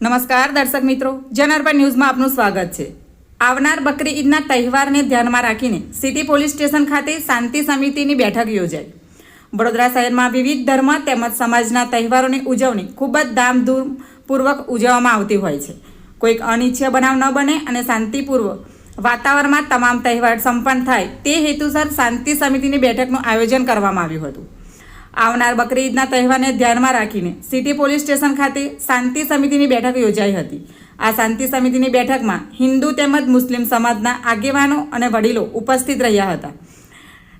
નમસ્કાર દર્શક મિત્રો જનરપન ન્યૂઝમાં આપનું સ્વાગત છે. આવનાર બકરી ઈદના તહેવારને ધ્યાનમાં રાખીને સિટી પોલીસ સ્ટેશન ખાતે શાંતિ સમિતિની બેઠક યોજાઈ. વડોદરા શહેરમાં વિવિધ ધર્મ તેમજ સમાજના તહેવારોની ઉજવણી ખૂબ જ ધામધૂમપૂર્વક ઉજવવામાં આવતી હોય છે. કોઈક અનિચ્છ્ય બનાવ ન બને અને શાંતિપૂર્વક વાતાવરણમાં તમામ તહેવાર સંપન્ન થાય તે હેતુસર શાંતિ સમિતિની બેઠકનું આયોજન કરવામાં આવ્યું હતું. આવનાર બકરી ઈદના તહેવારને ધ્યાનમાં રાખીને સિટી પોલીસ સ્ટેશન ખાતે શાંતિ સમિતિની બેઠક યોજાઈ હતી. આ શાંતિ સમિતિની બેઠકમાં હિન્દુ તેમજ મુસ્લિમ સમાજના આગેવાનો અને વડીલો ઉપસ્થિત રહ્યા હતા.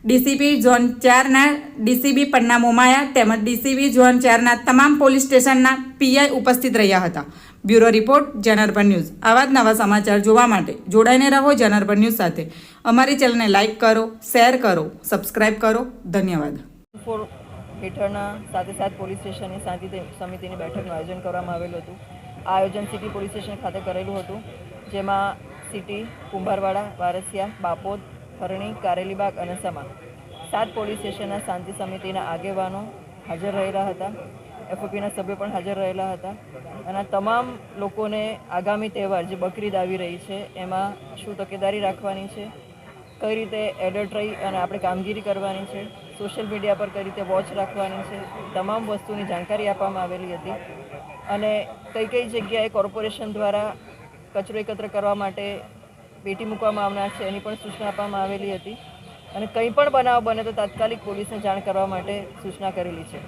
ડીસીપી ઝોન ચારના ડીસીબી પન્ના મોમાયા તેમજ ડીસીબી ઝોન ચારના તમામ પોલીસ સ્ટેશનના પીઆઈ ઉપસ્થિત રહ્યા હતા. બ્યુરો રિપોર્ટ જનરપન ન્યૂઝ. આવા જ નવા સમાચાર જોવા માટે જોડાઈને રહો જનરપન ન્યૂઝ સાથે. અમારી ચેનલને લાઇક કરો, શેર કરો, સબસ્ક્રાઇબ કરો. ધન્યવાદ. હેઠળના સાથે સાત પોલીસ સ્ટેશનની શાંતિ સમિતિની બેઠકનું આયોજન કરવામાં આવેલું હતું. આ આયોજન સિટી પોલીસ સ્ટેશન ખાતે કરેલું હતું, જેમાં સિટી, કુંભારવાડા, વારસિયા, બાપોદ, હરણી, કારેલીબાગ અને સમા સાત પોલીસ સ્ટેશનના શાંતિ સમિતિના આગેવાનો હાજર રહેલા હતા. એફઓપીના સભ્યો પણ હાજર રહેલા હતા. અને તમામ લોકોને આગામી તહેવાર જે બકરીદ આવી રહી છે, એમાં શું તકેદારી રાખવાની છે, કઈ રીતે એડર્ટ રહી અને આપણે કામગીરી કરવાની છે સોશિયલ મીડિયા પર કઈ રીતે વોચ રાખવાની છે, તમામ વસ્તુની જાણકારી આપવામાં આવેલી હતી. અને કઈ કઈ જગ્યાએ કોર્પોરેશન દ્વારા કચરો એકત્ર કરવા માટે પેટી મૂકવામાં આવનાર છે એની પણ સૂચના આપવામાં આવેલી હતી. અને કંઈ પણ બનાવ બને તો તાત્કાલિક પોલીસને જાણ કરવા માટે સૂચના કરેલી છે.